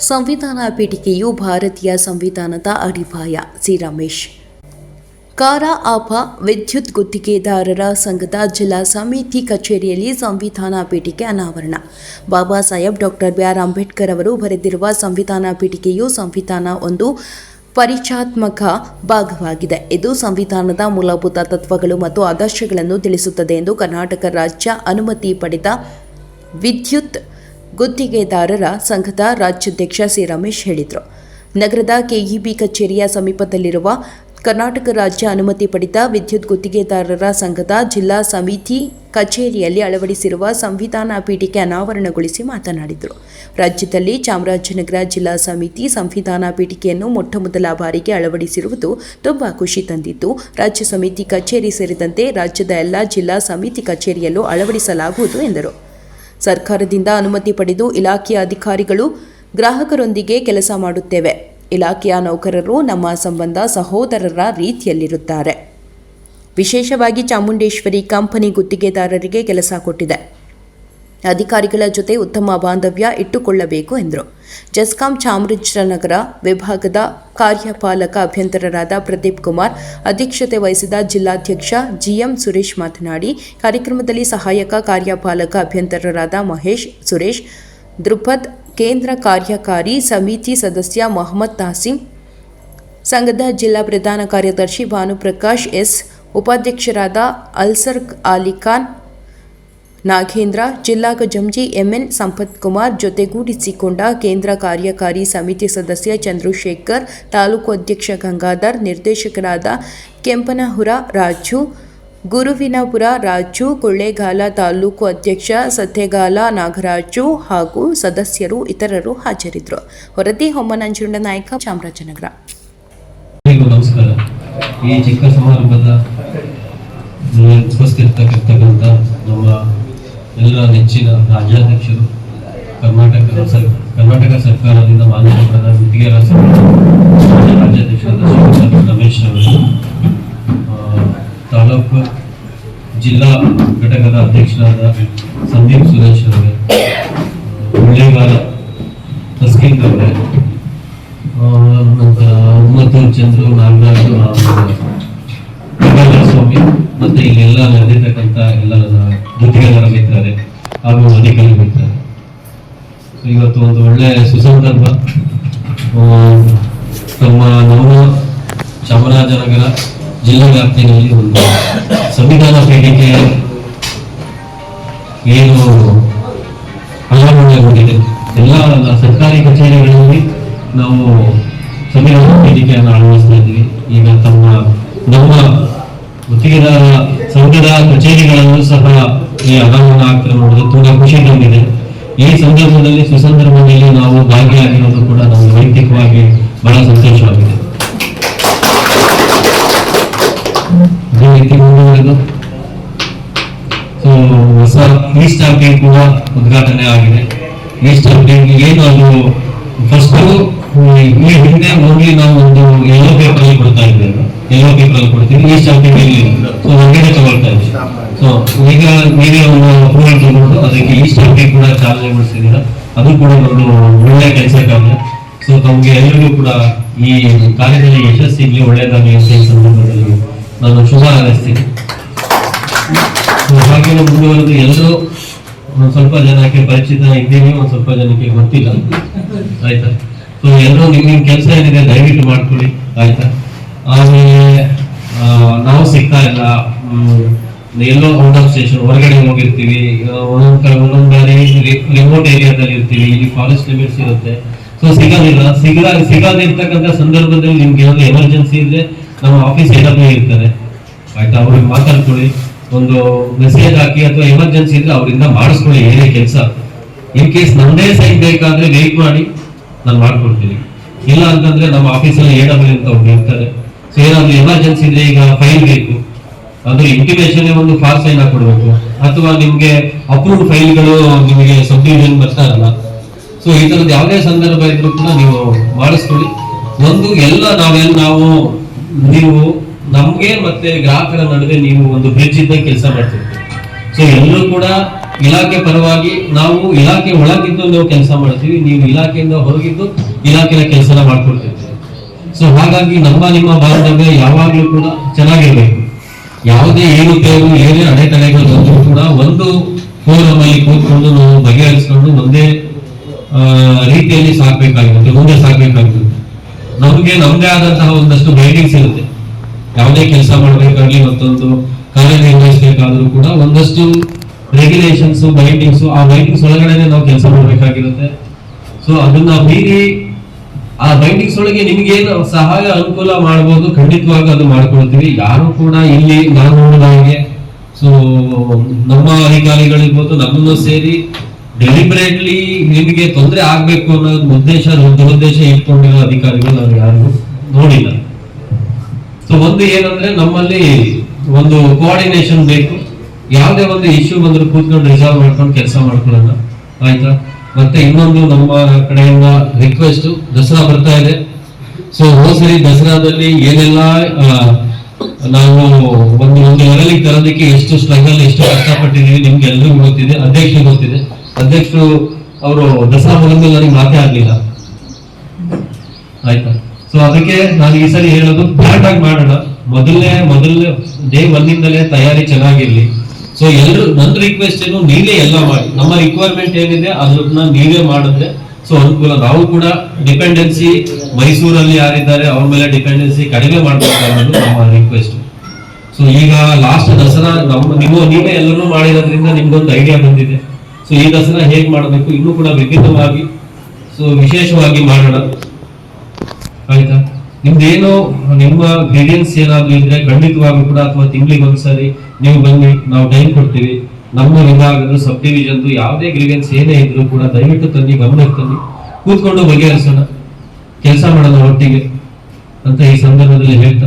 ಸಂವಿಧಾನ ಪೀಠಿಕೆಯು ಭಾರತೀಯ ಸಂವಿಧಾನದ ಅಡಿಪಾಯ. ಸಿ. ರಮೇಶ್. ಕಾರ ಆಪ ವಿದ್ಯುತ್ ಗುತ್ತಿಗೆದಾರರ ಸಂಘದ ಜಿಲ್ಲಾ ಸಮಿತಿ ಕಚೇರಿಯಲ್ಲಿ ಸಂವಿಧಾನ ಪೀಠಿಕೆ ಅನಾವರಣ. Baba Saheb doctor B. R. Ambedkar ಅವರು ಬರೆದಿರುವ ಸಂವಿಧಾನ ಪೀಠಿಕೆಯು ಸಂವಿಧಾನ ಒಂದು ಪರಿಚಯಾತ್ಮಕ ಭಾಗವಾಗಿದೆ. ಇದು ಸಂವಿಧಾನದ ಮೂಲಭೂತ ತತ್ವಗಳು ಮತ್ತು ಆದರ್ಶಗಳನ್ನು ತಿಳಿಸುತ್ತದೆ ಎಂದು ಕರ್ನಾಟಕ ರಾಜ್ಯ ಅನುಮತಿ ಪಡೆದ ವಿದ್ಯುತ್ ಗುತ್ತಿಗೆದಾರರ ಸಂಘದ ರಾಜ್ಯಾಧ್ಯಕ್ಷ ಸಿ. ರಮೇಶ್ ಹೇಳಿದರು. ನಗರದ ಕೆಇಬಿ ಕಚೇರಿಯ ಸಮೀಪದಲ್ಲಿರುವ ಕರ್ನಾಟಕ ರಾಜ್ಯ ಅನುಮತಿ ಪಡೆದ ವಿದ್ಯುತ್ ಗುತ್ತಿಗೆದಾರರ ಸಂಘದ ಜಿಲ್ಲಾ ಸಮಿತಿ ಕಚೇರಿಯಲ್ಲಿ ಅಳವಡಿಸಿರುವ ಸಂವಿಧಾನ ಪೀಠಿಕೆ ಅನಾವರಣಗೊಳಿಸಿ ಮಾತನಾಡಿದರು. ರಾಜ್ಯದಲ್ಲಿ ಚಾಮರಾಜನಗರ ಜಿಲ್ಲಾ ಸಮಿತಿ ಸಂವಿಧಾನ ಪೀಠಿಕೆಯನ್ನು ಮೊಟ್ಟಮೊದಲ ಬಾರಿಗೆ ಅಳವಡಿಸಿರುವುದು ತುಂಬ ಖುಷಿ ತಂದಿದ್ದು, ರಾಜ್ಯ ಸಮಿತಿ ಕಚೇರಿ ಸೇರಿದಂತೆ ರಾಜ್ಯದ ಎಲ್ಲ ಜಿಲ್ಲಾ ಸಮಿತಿ ಕಚೇರಿಯಲ್ಲೂ ಅಳವಡಿಸಲಾಗುವುದು ಎಂದರು. ಸರ್ಕಾರದಿಂದ ಅನುಮತಿ ಪಡೆದು ಇಲಾಖೆಯ ಅಧಿಕಾರಿಗಳು ಗ್ರಾಹಕರೊಂದಿಗೆ ಕೆಲಸ ಮಾಡುತ್ತೇವೆ. ಇಲಾಖೆಯ ನೌಕರರು ನಮ್ಮ ಸಂಬಂಧ ಸಹೋದರರ ರೀತಿಯಲ್ಲಿರುತ್ತಾರೆ. ವಿಶೇಷವಾಗಿ ಚಾಮುಂಡೇಶ್ವರಿ ಕಂಪನಿ ಗುತ್ತಿಗೆದಾರರಿಗೆ ಕೆಲಸ ಕೊಟ್ಟಿದೆ. ಅಧಿಕಾರಿಗಳ ಜೊತೆ ಉತ್ತಮ ಬಾಂಧವ್ಯ ಇಟ್ಟುಕೊಳ್ಳಬೇಕು ಎಂದರು. ಜಸ್ಕಾಂ ಚಾಮರಾಜನಗರ ವಿಭಾಗದ ಕಾರ್ಯಪಾಲಕ ಅಭ್ಯಂತರರಾದ ಪ್ರದೀಪ್ ಕುಮಾರ್ ಅಧ್ಯಕ್ಷತೆ ವಹಿಸಿದ ಜಿಲ್ಲಾಧ್ಯಕ್ಷ ಜಿಎಂ ಸುರೇಶ್ ಮಾತನಾಡಿ, ಕಾರ್ಯಕ್ರಮದಲ್ಲಿ ಸಹಾಯಕ ಕಾರ್ಯಪಾಲಕ ಅಭ್ಯಂತರರಾದ ಮಹೇಶ್, ಸುರೇಶ್ ದೃಪದ್ ಕೇಂದ್ರ ಕಾರ್ಯಕಾರಿ ಸಮಿತಿ ಸದಸ್ಯ ಮೊಹಮ್ಮದ್ ತಾಸಿಂ, ಸಂಘದ ಜಿಲ್ಲಾ ಪ್ರಧಾನ ಕಾರ್ಯದರ್ಶಿ ಭಾನುಪ್ರಕಾಶ್ ಎಸ್, ಉಪಾಧ್ಯಕ್ಷರಾದ ಅಲ್ಸರ್ ಅಲಿ ಖಾನ್ ನಾಗೇಂದ್ರ, ಜಿಲ್ಲಾ ಗಜಂಜಿ ಎಂಎನ್ ಸಂಪತ್ ಕುಮಾರ್ ಜೊತೆಗೂಡಿಸಿಕೊಂಡ ಕೇಂದ್ರ ಕಾರ್ಯಕಾರಿ ಸಮಿತಿ ಸದಸ್ಯ ಚಂದ್ರಶೇಖರ್, ತಾಲೂಕು ಅಧ್ಯಕ್ಷ ಗಂಗಾಧರ್, ನಿರ್ದೇಶಕರಾದ ಕೆಂಪನಹುರ ರಾಜು, ಗುರುವಿನಪುರ ರಾಜು, ಕೊಳ್ಳೇಗಾಲ ತಾಲೂಕು ಅಧ್ಯಕ್ಷ ಸತ್ಯಗಾಲ ನಾಗರಾಜು ಹಾಗೂ ಸದಸ್ಯರು ಇತರರು ಹಾಜರಿದ್ದರು. ವರದಿ ಹೊಮ್ಮನಂಜುಂಡ ನಾಯಕ, ಚಾಮರಾಜನಗರ. ಈ ಚಿಕ್ಕ ಸಮಾರಂಭದ ಉಪಸ್ಥಿತರ್ತಕ್ಕಂಥ ನಮ್ಮ ಎಲ್ಲ ನೆಚ್ಚಿನ ರಾಜ್ಯಾಧ್ಯಕ್ಷರು ಕರ್ನಾಟಕ ಕರ್ನಾಟಕ ಸರ್ಕಾರದಿಂದ ಮಾನ್ಯ ಪ್ರಧಾನ ಸಂಘದ ರಾಜ್ಯಾಧ್ಯಕ್ಷರಾದ ಶ್ರೀಯುತ ರಮೇಶ್ ಅವರು ತಾಲೂಕು ಜಿಲ್ಲಾ ಘಟಕದ ಅಧ್ಯಕ್ಷರಾದ ಸಂದೀಪ್ ಸುರೇಶ್ ಅವರೇ ಒಳ್ಳೆಗಾಲ ತಸ್ಕಿನ್ ಅವರೇ ನಂತರ ಉಮ್ಮತ್ತೂರು ಚಂದ್ರು ನಾಗರಾಜು ಸ್ವಾಮಿ ಮತ್ತೆ ಇಲ್ಲೆಲ್ಲ ಬಂದಿರ್ತಕ್ಕಂಥ ಎಲ್ಲ ಗುತ್ತಿಗೆದಾರ ಮಿತ್ರರೇ ಹಾಗೂ ಅಧಿಕಾರಿ ಮಿತ್ರರೇ ಇವತ್ತು ಒಂದು ಒಳ್ಳೆ ಸುಸಂದರ್ಭ. ನಮ್ಮ ನಮ್ಮ ಚಾಮರಾಜನಗರ ಜಿಲ್ಲಾ ವ್ಯಾಪ್ತಿಯಲ್ಲಿ ಒಂದು ಸಂವಿಧಾನ ಪೀಠಕ್ಕೆ ಏನು ಅನಾವರಣಗೊಂಡಿದೆ ಎಲ್ಲ ಸರ್ಕಾರಿ ಕಚೇರಿಗಳಲ್ಲಿ ನಾವು ಸಂವಿಧಾನ ವೇದಿಕೆಯನ್ನು ಅಳವಡಿಸ್ತಾ ಇದ್ದೀವಿ. ಈಗ ತಮ್ಮ ಗುತ್ತಿಗೆದಾರ ಸಂಘದ ಕಚೇರಿಗಳಲ್ಲೂ ಸಹ ಈ ಆಗ್ತಾ ನೋಡೋದು ತುಂಬಾ ಖುಷಿ ತಂದಿದೆ. ಈ ಸಂದರ್ಭದಲ್ಲಿ ಸುಸಂದರ್ಭದಲ್ಲಿ ನಾವು ಭಾಗಿಯಾಗಿರೋದು ಕೂಡ ನಮಗೆ ವೈಯಕ್ತಿಕವಾಗಿ ಬಹಳ ಸಂತೋಷವಾಗಿದೆ. ಹೊಸ ಈ ಸ್ಟಾಂಪಿಂಗ್ ಉದ್ಘಾಟನೆ ಆಗಿದೆ. ಈ ಸ್ಟಾಂಪಿಂಗ್ ಏನು ಅದು ಫಸ್ಟು ಈ ಹಿಂದೆ ಹೋಗಿ ನಾವು ಒಂದು ಯೆಲ್ಲೋ ಪೇಪರ್ ಕೊಡ್ತಾ ಇದ್ದೇವೆ. ಯೆಲ್ಲೋ ಪೇಪರ್ ಕೊಡ್ತೀವಿ ಈ ಸ್ಟಾಂಪಿಂಗ್ ಇಲ್ಲಿ ಸೊ ಹೊರಗಡೆ ತಗೊಳ್ತಾ ಇದ್ದೀವಿ ಸೊ ಈಗ ನೀವೇ ಒಂದು ಅಪ್ರೂವಲ್ ತಗೊಂಡು ಅದಕ್ಕೆ ಈ ಸ್ಟಾಂಪಿಂಗ್ ಕೂಡ ಚಾರ್ಜ್ ಚಾಲನೆಗೊಳಿಸಿದ್ದೀರ ಅದು ಕೂಡ ಒಂದು ಒಳ್ಳೆ ಕೆಲಸ ಕಾರ್ಯ ಸೊ ತಮಗೆ ಎಲ್ಲರಿಗೂ ಕೂಡ ಈ ಕಾರ್ಯದಲ್ಲಿ ಯಶಸ್ಸಿಗೆ ಒಳ್ಳೆಯದಾಗಲಿ ಅಂತ ಈ ಸಂದರ್ಭದಲ್ಲಿ ನಾನು ಶುಭ ಹಾರೈಸ್ತೀನಿ. ಹಾಗೆ ಮುಂದುವರೆದು ಎಲ್ಲರೂ ಒಂದು ಸ್ವಲ್ಪ ಜನಕ್ಕೆ ಪರಿಚಿತ ಇದ್ದೀವಿ, ಒಂದು ಸ್ವಲ್ಪ ಜನಕ್ಕೆ ಗೊತ್ತಿಲ್ಲ. ಆಯ್ತಾ? ಸೊ ಎಲ್ಲರೂ ನಿಮ್ಮ ನಿಮ್ಮ ಕೆಲಸ ಏನಿದೆ ದಯವಿಟ್ಟು ಮಾಡ್ಕೊಳ್ಳಿ. ಆಯ್ತಾ? ಆಮೇಲೆ ನಾವು ಸಿಗ್ತಾ ಇಲ್ಲ. ಎಲ್ಲೋ ಔಟ್ ಆಫ್ ಸ್ಟೇಷನ್, ಹೊರಗಡೆ ಹೋಗಿರ್ತೀವಿ. ಒಂದೊಂದು ಕಡೆ, ಒಂದೊಂದು ಬಾರಿ ರಿಮೋಟ್ ಏರಿಯಾದಲ್ಲಿ ಇರ್ತೀವಿ. ಇಲ್ಲಿ ಫಾರೆಸ್ಟ್ ಲಿಮಿಟ್ಸ್ ಇರುತ್ತೆ. ಸೊ ಸಿಗೋದಿಲ್ಲ. ಸಿಗ ಸಿಗದಿರ್ತಕ್ಕಂಥ ಸಂದರ್ಭದಲ್ಲಿ ನಿಮ್ಗೆ ಏನಾದ್ರು ಎಮರ್ಜೆನ್ಸಿ ಇದ್ರೆ ನಮ್ಮ ಆಫೀಸ್ ಏನಾದ್ರು ಇರ್ತಾರೆ. ಆಯ್ತಾ? ಅವ್ರಿಗೆ ಮಾತಾಡ್ಕೊಳ್ಳಿ. ಒಂದು ಮೆಸೇಜ್ ಹಾಕಿ ಅಥವಾ ಎಮರ್ಜೆನ್ಸಿ ಇದ್ರೆ ಅವರಿಂದ ಮಾಡಿಸ್ಕೊಳ್ಳಿ. ಏನೇ ಕೆಲಸ. ಇನ್ ಕೇಸ್ ನಮ್ಮದೇ ಸೈನ್ ಬೇಕಾದ್ರೆ ವೇಟ್ ಮಾಡಿ, ನಾನು ಮಾಡ್ಕೊಡ್ತೀನಿ. ಇಲ್ಲ ಅಂತಂದ್ರೆ ನಮ್ಮ ಆಫೀಸಲ್ಲಿ ಎ ಅಂತ ಅವ್ರು ಇರ್ತಾರೆ. ಸೊ ಎಮರ್ಜೆನ್ಸಿ ಇದ್ರೆ ಈಗ ಫೈಲ್ ಬೇಕು. ಅದು ಇಂಟಿಮೇಷನ್ ಒಂದು ಫಾರ್ ಸೈನ್ ಹಾಕೊಡ್ಬೇಕು ಅಥವಾ ನಿಮ್ಗೆ ಅಪ್ರೂವ್ಡ್ ಫೈಲ್ಗಳು ನಿಮಗೆ ಸಬ್ ಡಿವಿಷನ್ ಬರ್ತಾ ಇರಲ್ಲ ಸೊ ಈ ಯಾವುದೇ ಸಂದರ್ಭ ಇದ್ರೂ ಕೂಡ ನೀವು ಮಾಡಿಸ್ಕೊಳ್ಳಿ. ಒಂದು ಎಲ್ಲ ನಾವೇನು ನಾವು, ನೀವು, ನಮ್ಗೆ ಮತ್ತೆ ಗ್ರಾಹಕರ ನಡುವೆ ನೀವು ಒಂದು ಬ್ರಿಡ್ಜ್ ಇದ್ದ ಕೆಲಸ ಮಾಡ್ತಿರ್ತೀವಿ. ಸೊ ಎಲ್ಲರೂ ಕೂಡ ಇಲಾಖೆ ಪರವಾಗಿ ನಾವು ಇಲಾಖೆ ಒಳಗಿದ್ದು ನಾವು ಕೆಲಸ ಮಾಡ್ತೀವಿ. ನೀವು ಇಲಾಖೆಯಿಂದ ಹೊರಗಿದ್ದು ಇಲಾಖೆಯ ಕೆಲಸನ ಮಾಡ್ಕೊಳ್ತಿರ್ತೀವಿ ಸೊ ಹಾಗಾಗಿ ನಮ್ಮ ನಿಮ್ಮ ಬಾಂಧವ್ಯ ಯಾವಾಗ್ಲೂ ಕೂಡ ಚೆನ್ನಾಗಿರ್ಬೇಕು. ಯಾವುದೇ ಏರುಪೇರು, ಏನೇ ಅಡೆತಡೆಗಳು ಬಂದರೂ ಕೂಡ ಒಂದು ಫೋರಮ್ ಅಲ್ಲಿ ಕೂತ್ಕೊಂಡು ನಾವು ಬಗೆಹರಿಸ್ಕೊಂಡು ಒಂದೇ ರೀತಿಯಲ್ಲಿ ಸಾಕ್ಬೇಕಾಗಿರುತ್ತೆ ಮುಂದೆ ಸಾಕ್ಬೇಕಾಗಿರುತ್ತೆ ನಮ್ಗೆ ನಮ್ದೇ ಆದಂತಹ ಒಂದಷ್ಟು ಬೈಂಡಿಂಗ್ಸ್ ಇರುತ್ತೆ. ಯಾವುದೇ ಕೆಲಸ ಮಾಡ್ಬೇಕಾಗ್ಲಿ ಮತ್ತೊಂದು ಕಾರ್ಯನಿರ್ವಹಿಸಬೇಕಾದ್ರೂ ಕೂಡ ಒಂದಷ್ಟು ರೆಗ್ಯುಲೇಷನ್ಸ್ ಬೈಂಡಿಂಗ್ಸ್ ಆ ಬೈಂಡಿಂಗ್ಸ್ ಒಳಗಡೆ ನಾವು ಕೆಲಸ ಮಾಡಬೇಕಾಗಿರುತ್ತೆ. ಸೊ ಅದನ್ನ ಮೀರಿ ಆ ಬೈಂಡಿಂಗ್ಸ್ ಒಳಗೆ ನಿಮ್ಗೇನು ಸಹಾಯ ಅನುಕೂಲ ಮಾಡಬಹುದು ಖಂಡಿತವಾಗಿ ಅದು ಮಾಡ್ಕೊಳ್ತೀವಿ. ಯಾರು ಕೂಡ ಇಲ್ಲಿ ನಾನು ನೋಡಿದ ಹಾಗೆ ಸೊ ನಮ್ಮ ಅಧಿಕಾರಿಗಳಿರ್ಬೋದು ನಮ್ಮನ್ನು ಸೇರಿ ಡೆಲಿಬರೇಟ್ಲಿ ನಿಮಗೆ ತೊಂದರೆ ಆಗ್ಬೇಕು ಅನ್ನೋ ಉದ್ದೇಶ ದುರುದ್ದೇಶ ಇಟ್ಕೊಂಡಿರೋ ಅಧಿಕಾರಿಗಳು ನಾನು ಯಾರು ನೋಡಿಲ್ಲ. ಸೊ ಒಂದು ಏನಂದ್ರೆ ನಮ್ಮಲ್ಲಿ ಒಂದು ಕೋಆರ್ಡಿನೇಷನ್ ಬೇಕು. ಯಾವುದೇ ಒಂದು ಇಶ್ಯೂ ಬಂದ್ರು ಕೂತ್ಕೊಂಡು ರಿಸಾಲ್ವ್ ಮಾಡ್ಕೊಂಡು ಕೆಲಸ ಮಾಡ್ಕೊಳ್ಳೋಣ. ಆಯ್ತಾ? ಮತ್ತೆ ಇನ್ನೊಂದು ನಮ್ಮ ಕಡೆಯಿಂದ ರಿಕ್ವೆಸ್ಟ್ ದಸರಾ ಬರ್ತಾ ಇದೆ. ಸೊ ಹೋದ್ಸರಿ ದಸರಾದಲ್ಲಿ ಏನೆಲ್ಲ ನಾವು ಒಂದು ಒಂದು ಲೆವೆಲಿಗೆ ತರೋದಕ್ಕೆ ಎಷ್ಟು ಸ್ಟ್ರಗಲ್ ಎಷ್ಟು ಕಷ್ಟಪಟ್ಟಿದ್ದೀವಿ ನಿಮ್ಗೆ ಎಲ್ಲರಿಗೂ ಗೊತ್ತಿದೆ ಅಧ್ಯಕ್ಷರು ಗೊತ್ತಿದೆ. ಅಧ್ಯಕ್ಷರು ಅವರು ದಸರಾ ಮುಗಿದ್ಮೇಲೆ ನನಗೆ ಮಾತೇ ಆಗ್ಲಿಲ್ಲ. ಆಯ್ತಾ? ಸೊ ಅದಕ್ಕೆ ನಾನು ಈ ಸರಿ ಹೇಳೋದು ಆಗಿ ಮಾಡೋಣ. ಮೊದಲನೇ ಮೊದಲನೇ ಡೇ ಒಂದಿಂದಲೇ ತಯಾರಿ ಚೆನ್ನಾಗಿರ್ಲಿ. ಸೊ ಎಲ್ಲರೂ ನನ್ನ ರಿಕ್ವೆಸ್ಟ್ ಏನು, ನೀವೇ ಎಲ್ಲ ಮಾಡಿ. ನಮ್ಮ ರಿಕ್ವೈರ್ಮೆಂಟ್ ಏನಿದೆ ಅದನ್ನ ನೀವೇ ಮಾಡಿದ್ರೆ ಸೊ ಅನುಕೂಲ. ನಾವು ಕೂಡ ಡಿಪೆಂಡೆನ್ಸಿ ಮೈಸೂರಲ್ಲಿ ಯಾರಿದ್ದಾರೆ, ಅವ್ರ ಮೇಲೆ ಡಿಪೆಂಡೆನ್ಸಿ ಕಡಿಮೆ ಮಾಡಬೇಕು ನಮ್ಮ ರಿಕ್ವೆಸ್ಟ್ ಸೊ ಈಗ ಲಾಸ್ಟ್ ದಸರಾ, ನಮ್ಮ, ನೀವು, ನೀವೇ ಎಲ್ಲರೂ ಮಾಡಿರೋದ್ರಿಂದ ನಿಮ್ಗೊಂದು ಐಡಿಯಾ ಬಂದಿದೆ. ಸೊ ಈ ದಸರಾ ಹೇಗೆ ಮಾಡಬೇಕು? ಇನ್ನೂ ಕೂಡ ವಿಭಿನ್ನವಾಗಿ ಸೊ ವಿಶೇಷವಾಗಿ ಮಾಡೋಣ. ಆಯ್ತಾ? ನಿಮ್ದೇನೋ ನಿಮ್ಮ ಗ್ರೀಡಿಯನ್ಸ್ ಏನಾದ್ರು ಇದ್ರೆ ಖಂಡಿತವಾಗೂ ಕೂಡ ಅಥವಾ ತಿಂಗಳಿಗೆ ಒಂದ್ಸರಿ ನೀವು ಬನ್ನಿ, ನಾವು ಟೈಮ್ ಕೊಡ್ತೀವಿ. ನಮ್ಮ ವಿಭಾಗದ ಸಬ್ ಡಿವಿಷನ್ ಯಾವುದೇ ಗ್ರೀಡಿಯನ್ಸ್ ಏನೇ ಇದ್ರು ಕೂಡ ದಯವಿಟ್ಟು ತನ್ನಿ, ಗಮನಕ್ಕೆ ತನ್ನಿ. ಕೂತ್ಕೊಂಡು ಬಗೆಹರಿಸೋಣ. ಕೆಲಸ ಮಾಡೋಣ ಒಟ್ಟಿಗೆ ಅಂತ ಈ ಸಂದರ್ಭದಲ್ಲಿ ಹೇಳ್ತಾ